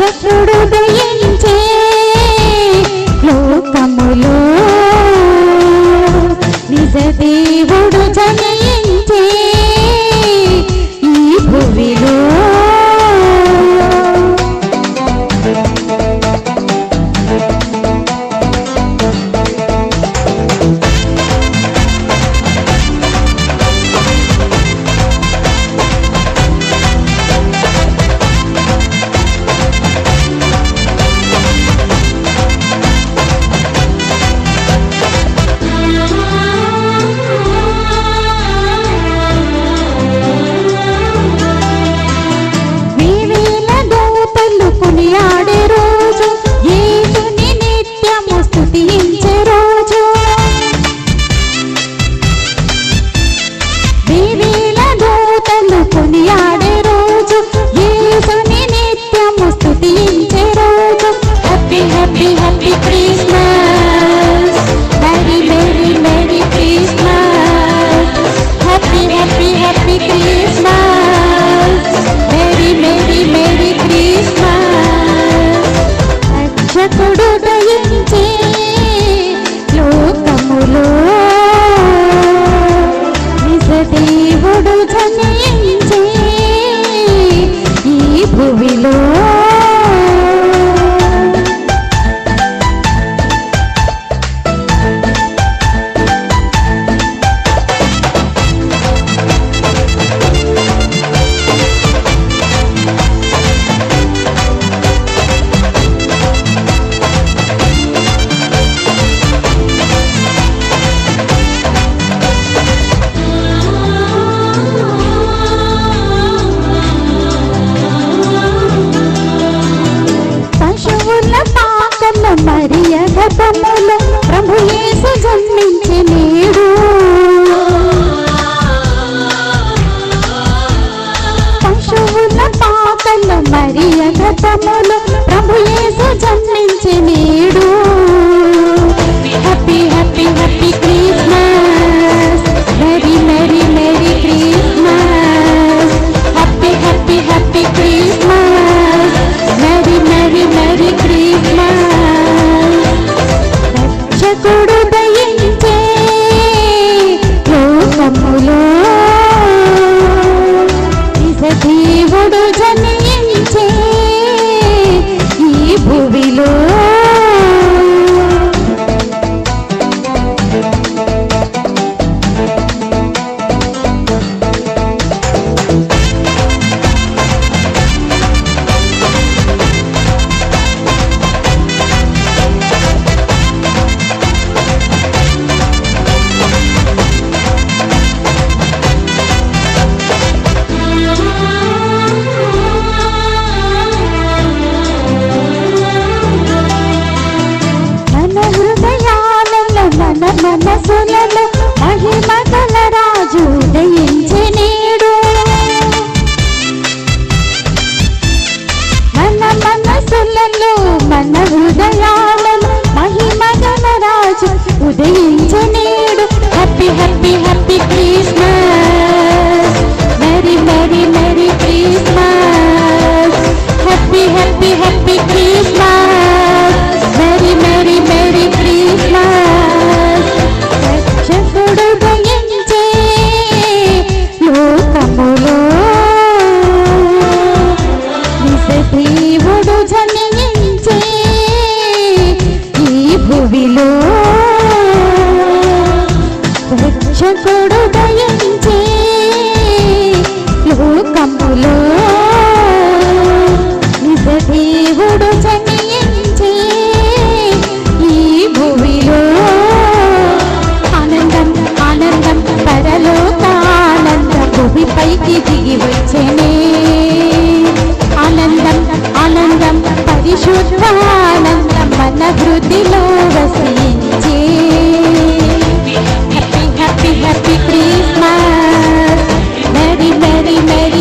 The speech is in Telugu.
ಶತ್ರುಡುದ పూజ ఈ భూమిలో ఉపగమించి నేడు పశువుల మరియ గతములు ప్రభుయేసు జన్మించి నేడు కంపులో నిజ దేవుడు చనియించే ఈ భూమిలో ఆనందం ఆనందం పరలోకానంద భూమిపైకి దిగి వచ్చేనే. ఆనందం ఆనందం పరిశుద్ధానందం మన హృదిలో వసించే happy happy happy Christmas melody.